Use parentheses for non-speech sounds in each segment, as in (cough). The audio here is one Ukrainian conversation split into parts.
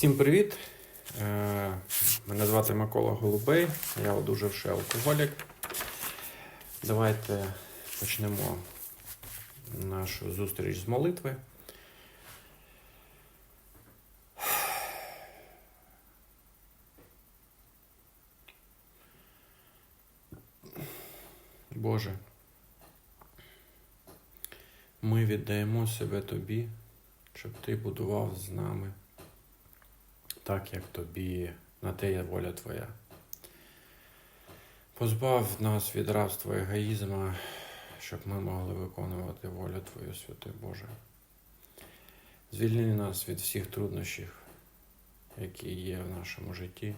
Всім привіт! Е, Мене звати Микола Голубей, я одужавший алкоголік. Давайте почнемо нашу зустріч з молитви. Боже, ми віддаємо себе Тобі, щоб Ти будував з нами так, як тобі на те є воля Твоя. Позбав нас від рабства егоїзму, щоб ми могли виконувати волю Твою, Святий Боже. Звільни нас від всіх труднощів, які є в нашому житті,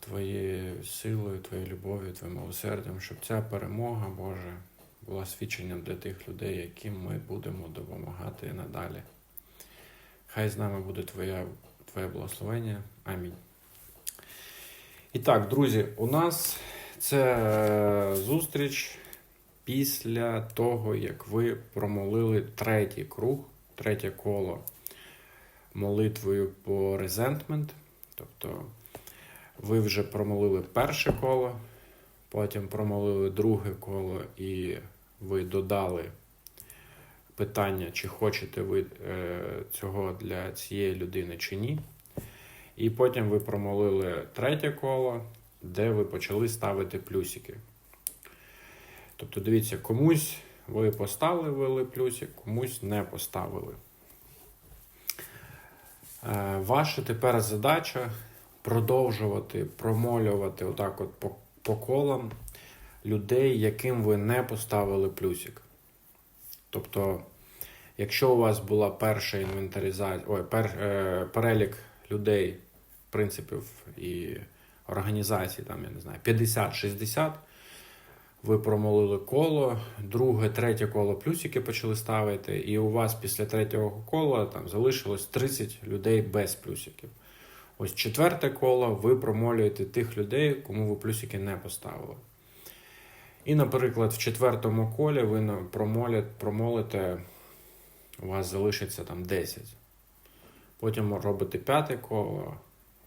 Твоєю силою, Твоєю любов'ю, Твоїм милосердям, щоб ця перемога, Боже, була свідченням для тих людей, яким ми будемо допомагати надалі. Хай з нами буде Твоя, Твоє благословення. Амінь. І так, друзі, у нас це е, зустріч після того, як ви промолили третій круг, третє коло молитвою по резентмент. Тобто ви вже промолили перше коло, потім промолили друге коло і ви додали питання, чи хочете ви е, цього для цієї людини чи ні. І потім ви промолили третє коло, де ви почали ставити плюсики. Тобто, дивіться, комусь ви поставили плюсик, комусь не поставили. Е, Ваша тепер задача продовжувати промолювати отак от по, по колам людей, яким ви не поставили плюсик. Тобто, якщо у вас була перша інвентаризація, ой, пер, е, перелік людей, принципів і організацій, там, я не знаю, 50-60, ви промолили коло, друге, третє коло плюсики почали ставити, і у вас після третього кола там залишилось 30 людей без плюсиків. Ось четверте коло ви промолюєте тих людей, кому ви плюсики не поставили. І, наприклад, в четвертому колі ви на- промолите, у вас залишиться там 10. Потім робите п'яте коло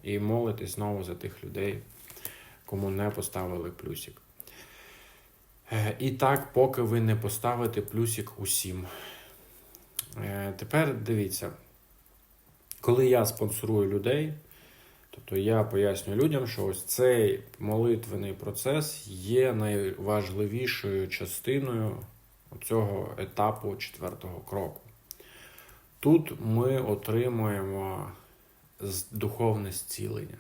і молитесь знову за тих людей, кому не поставили плюсик. Е, І так, поки ви не поставите плюсик усім. Е, Тепер дивіться, коли я спонсорую людей, Тобто я пояснюю людям, що ось цей молитвений процес є найважливішою частиною цього етапу четвертого кроку. Тут ми отримуємо духовне зцілення.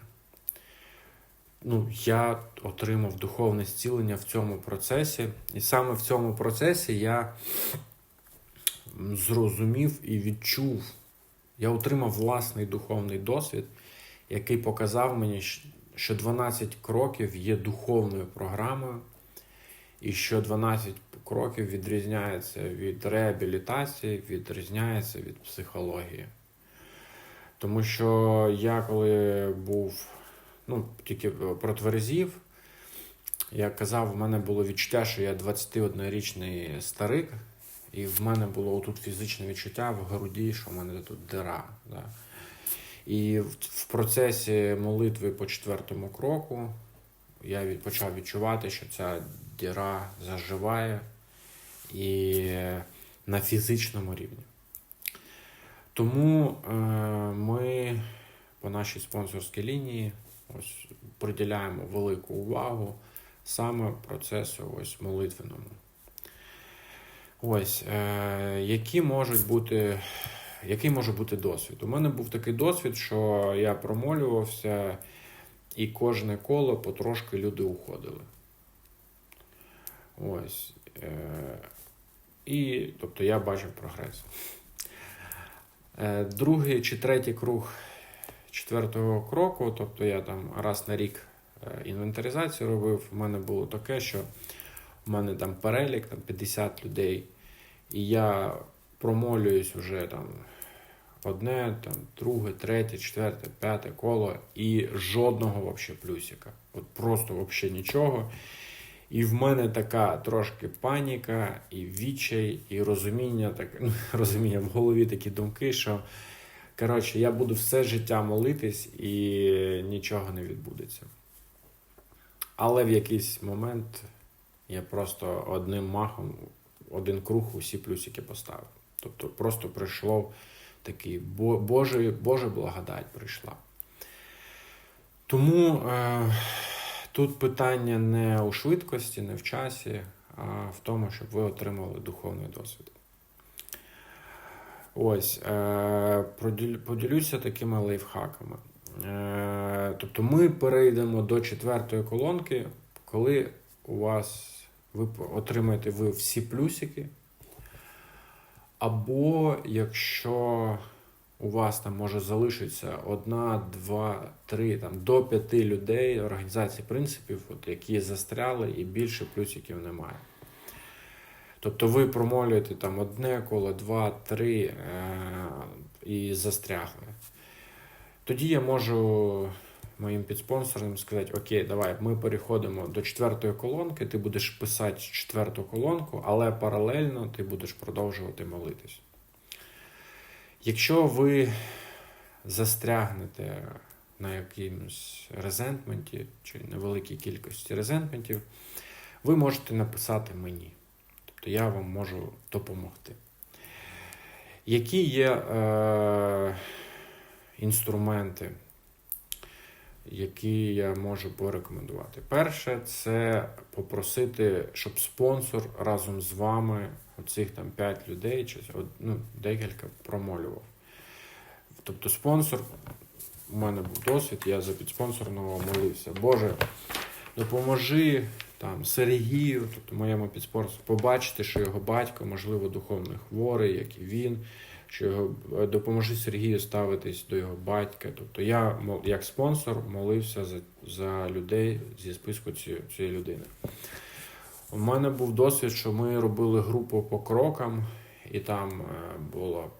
Ну, я отримав духовне зцілення в цьому процесі, і саме в цьому процесі я зрозумів і відчув, я отримав власний духовний досвід який показав мені, що 12 кроків є духовною програмою, і що 12 кроків відрізняється від реабілітації, відрізняється від психології. Тому що я коли був ну, тільки протверзів, я казав, в мене було відчуття, що я 21-річний старик, і в мене було тут фізичне відчуття в груді, що в мене тут дира. Да. І в, процесі молитви по четвертому кроку я почав відчувати, що ця діра заживає і на фізичному рівні. Тому е, ми по нашій спонсорській лінії ось, приділяємо велику увагу саме процесу ось, молитвеному. Ось, е, які можуть бути який може бути досвід? У мене був такий досвід, що я промолювався, і кожне коло потрошки люди уходили. Ось. Е, і, тобто, я бачив прогрес. Е, другий чи третій круг четвертого кроку, тобто я там раз на рік е, інвентаризацію робив, у мене було таке, що в мене там перелік, там 50 людей, і я промолююсь уже там одне, там, друге, третє, четверте, п'яте коло і жодного вообще плюсика. От просто вообще нічого. І в мене така трошки паніка, і відчай, і розуміння, так, ну, (laughs) розуміння в голові такі думки, що Коротше, я буду все життя молитись і нічого не відбудеться. Але в якийсь момент я просто одним махом, один круг усі плюсики поставив. Тобто просто прийшло такий Бо- Божий, Божа благодать прийшла. Тому е, тут питання не у швидкості, не в часі, а в тому, щоб ви отримали духовний досвід. Ось, е, поділюся такими лайфхаками. Е, тобто ми перейдемо до четвертої колонки, коли у вас ви отримаєте ви всі плюсики. Або якщо у вас там може залишитися одна, два, три, там, до п'яти людей організації принципів, от, які застряли і більше плюсиків немає. Тобто ви промолюєте там одне коло, два, три е- і застрягли. Тоді я можу моїм підспонсорам сказати: Окей, давай, ми переходимо до четвертої колонки, ти будеш писати четверту колонку, але паралельно ти будеш продовжувати молитись. Якщо ви застрягнете на якомусь резентменті чи невеликій кількості резентментів, ви можете написати мені. Тобто я вам можу допомогти. Які є е, інструменти, які я можу порекомендувати? Перше, це попросити, щоб спонсор разом з вами, оцих там 5 людей, чи ну, декілька промолював. Тобто спонсор, у мене був досвід, я за підспонсорного молився. Боже, допоможи там Сергію, тобто моєму підспонсору, побачити, що його батько, можливо, духовно хворий, як і він, що е, допоможи Сергію ставитись до його батька. Тобто я як спонсор молився за, за людей зі списку цієї, цієї людини. У мене був досвід, що ми робили групу по крокам, і там е, було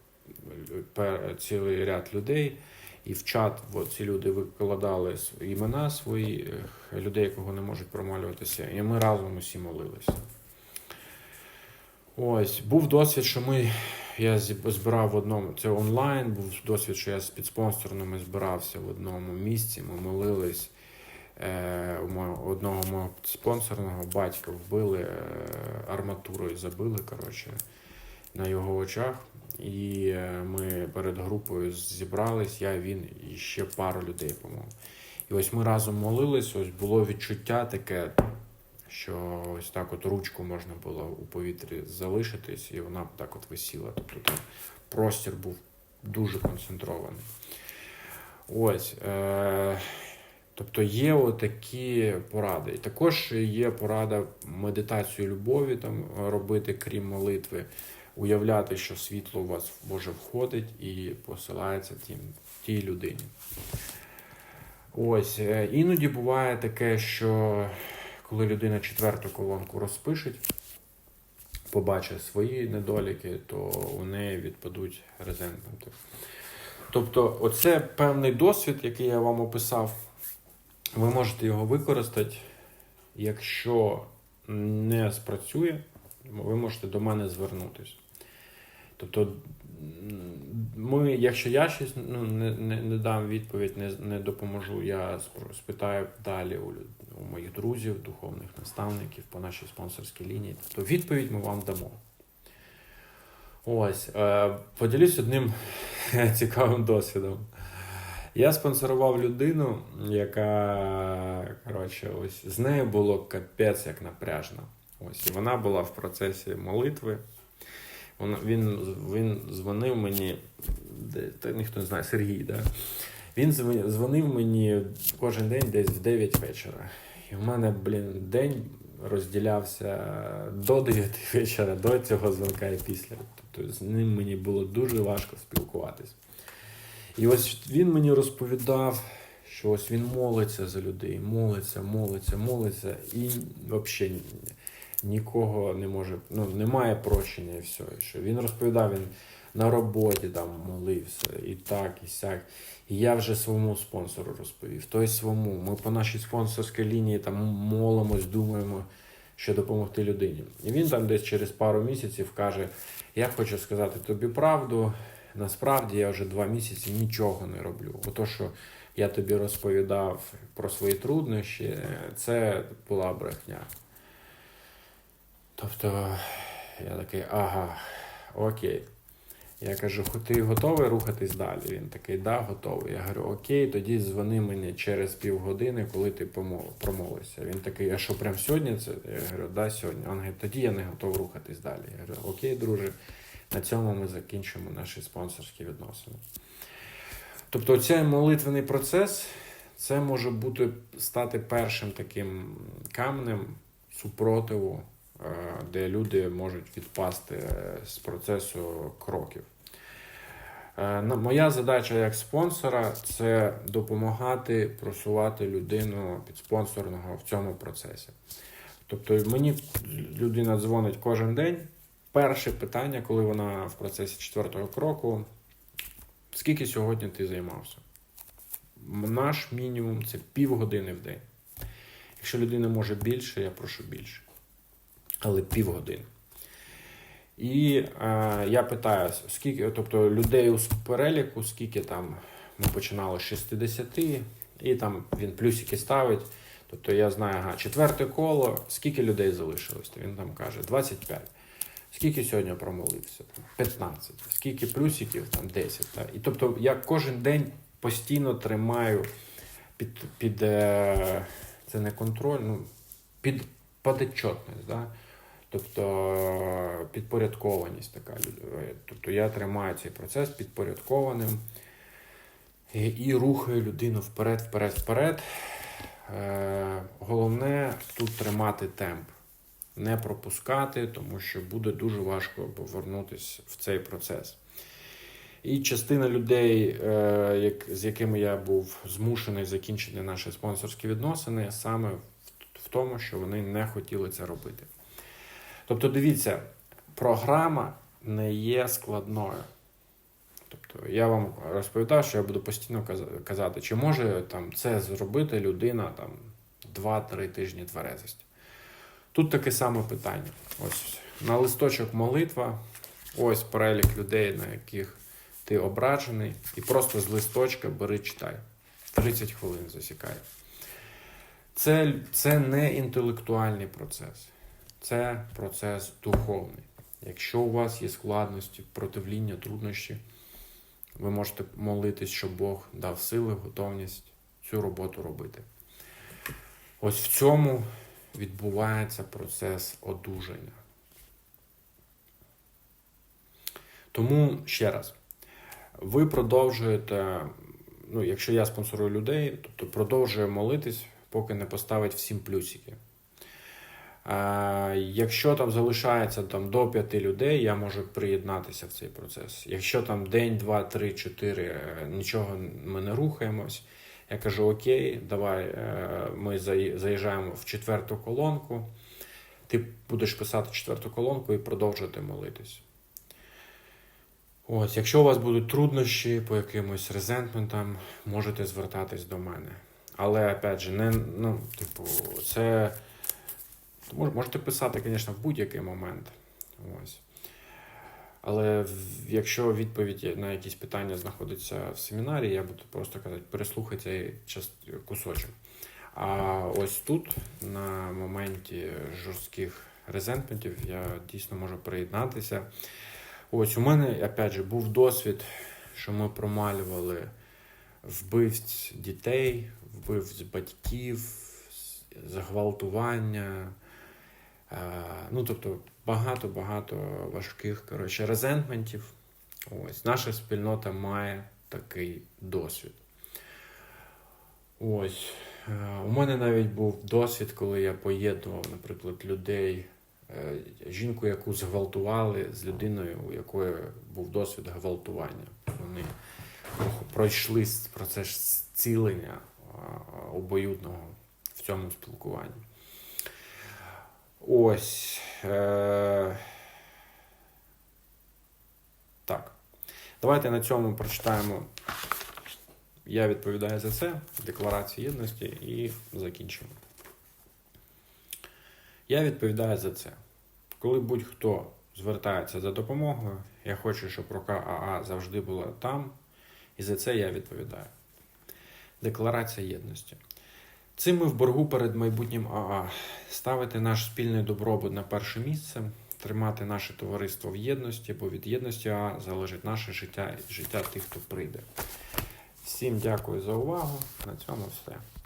цілий ряд людей. І в чат от, ці люди викладали імена свої е, людей, кого не можуть промалюватися, і ми разом усі молилися. Ось, був досвід, що ми, я збирав в одному, це онлайн, був досвід, що я з підспонсорними збирався в одному місці, ми молились. Е, одного мого спонсорного батька вбили е, арматурою, забили, коротше, на його очах. І е, ми перед групою зібрались, я, він і ще пару людей, по-моєму. І ось ми разом молились, ось було відчуття таке, що ось так от ручку можна було у повітрі залишитись, і вона б так от висіла. Тобто там простір був дуже концентрований. Ось. Е- тобто є отакі поради. І також є порада медитацію любові там робити, крім молитви уявляти, що світло у вас Боже входить і посилається тим, тій людині. Ось, е, іноді буває таке, що коли людина четверту колонку розпишеть, побачить свої недоліки, то у неї відпадуть резентменти. Тобто, оце певний досвід, який я вам описав. Ви можете його використати. Якщо не спрацює, ви можете до мене звернутися. Тобто, ми, якщо я щось ну, не, не, не дам відповідь, не, не допоможу, я спитаю далі у, у моїх друзів, духовних наставників по нашій спонсорській лінії. Тобто відповідь ми вам дамо. Ось, е, поділюсь одним (laughs) цікавим досвідом. Я спонсорував людину, яка коротше, ось з нею було капець як напряжно. Ось, і вона була в процесі молитви. Він, він дзвонив мені, та ніхто не знає, Сергій, да? він дзвонив мені кожен день десь в 9 вечора. І в мене, блін, день розділявся до 9 вечора, до цього дзвонка і після. Тобто з ним мені було дуже важко спілкуватись. І ось він мені розповідав, що ось він молиться за людей, молиться, молиться, молиться, і взагалі нікого не може, ну, немає прощення і все. Що він розповідав, він на роботі там молився, і так, і сяк. І я вже своєму спонсору розповів, той своєму. Ми по нашій спонсорській лінії там молимось, думаємо, що допомогти людині. І він там десь через пару місяців каже: Я хочу сказати тобі правду, насправді я вже два місяці нічого не роблю. Ото, що я тобі розповідав про свої труднощі, це була брехня. Тобто я такий, ага, окей. Я кажу, «Хо- ти готовий рухатись далі? Він такий, да, готовий. Я говорю, окей, тоді дзвони мені через півгодини, коли ти промовишся. Він такий, а що прям сьогодні це? Я говорю, да, сьогодні. Він говорить, тоді я не готовий рухатись далі. Я говорю, окей, друже, на цьому ми закінчимо наші спонсорські відносини. Тобто, цей молитвений процес це може бути стати першим таким камнем супротиву, де люди можуть відпасти е, з процесу кроків. Е, Моя задача як спонсора це допомагати просувати людину підспонсорного в цьому процесі. Тобто мені людина дзвонить кожен день. Перше питання, коли вона в процесі четвертого кроку, скільки сьогодні ти займався? Наш мінімум це півгодини в день. Якщо людина може більше, я прошу більше. Але півгодини. І е, я питаю, скільки, тобто людей у переліку, скільки там ми починали з 60, і там він плюсики ставить. Тобто я знаю, ага, четверте коло, скільки людей залишилось? Він там каже 25. Скільки сьогодні промолився? 15. Скільки плюсиків? Там 10. Так? І тобто я кожен день постійно тримаю під, під е, це не контроль, ну, під подотчетність. Да? Тобто е, підпорядкованість така. Е, Тобто я тримаю цей процес підпорядкованим і, рухаю людину вперед, вперед, вперед. Е, головне тут тримати темп, не пропускати, тому що буде дуже важко повернутися в цей процес. І частина людей, з якими я був змушений закінчити наші спонсорські відносини, саме в тому, що вони не хотіли це робити. Тобто, дивіться, програма не є складною. Тобто, я вам розповідав, що я буду постійно казати, чи може там це зробити людина там 2-3 тижні тверезості. Тут таке саме питання. Ось на листочок молитва, ось перелік людей, на яких ти обраджений, і просто з листочка бери читай. 30 хвилин засікай. Це, це не інтелектуальний процес, це процес духовний. Якщо у вас є складності, противління, труднощі, ви можете молитись, щоб Бог дав сили, готовність цю роботу робити. Ось в цьому відбувається процес одужання. Тому ще раз, ви продовжуєте, ну, якщо я спонсорую людей, тобто продовжує молитись, поки не поставить всім плюсики. Якщо там залишається там, до п'яти людей, я можу приєднатися в цей процес. Якщо там день, два, три, чотири, е, нічого ми не рухаємось, я кажу: Окей, давай е, ми заїжджаємо в четверту колонку. Ти будеш писати четверту колонку і продовжувати молитись. Ось, якщо у вас будуть труднощі по якимось резентментам, можете звертатись до мене. Але опять же, не, ну, типу, це. Мож- Можете писати, звісно, в будь-який момент. Ось. Але якщо відповідь на якісь питання знаходиться в семінарі, я буду просто казати, переслухай цей част- кусочок. А ось тут, на моменті жорстких резентментів, я дійсно можу приєднатися. Ось у мене, опять же, був досвід, що ми промалювали вбивць дітей, вбивць батьків, зґвалтування. Е, Ну, тобто, багато-багато важких коротше, резентментів. Ось наша спільнота має такий досвід. Ось. Е, У мене навіть був досвід, коли я поєднував, наприклад, людей, е, жінку, яку зґвалтували, з людиною, у якої був досвід гвалтування. Вони пройшли процес зцілення обоюдного в цьому спілкуванні. Ось. Е... Так. Давайте на цьому прочитаємо. Я відповідаю за це, Декларацію єдності і закінчимо. Я відповідаю за це. Коли будь-хто звертається за допомогою. Я хочу, щоб рука АА завжди була там, і за це я відповідаю. Декларація єдності. Цим ми в боргу перед майбутнім АА. Ставити наш спільний добробут на перше місце, тримати наше товариство в єдності, бо від єдності АА залежить наше життя і життя тих, хто прийде. Всім дякую за увагу. На цьому все.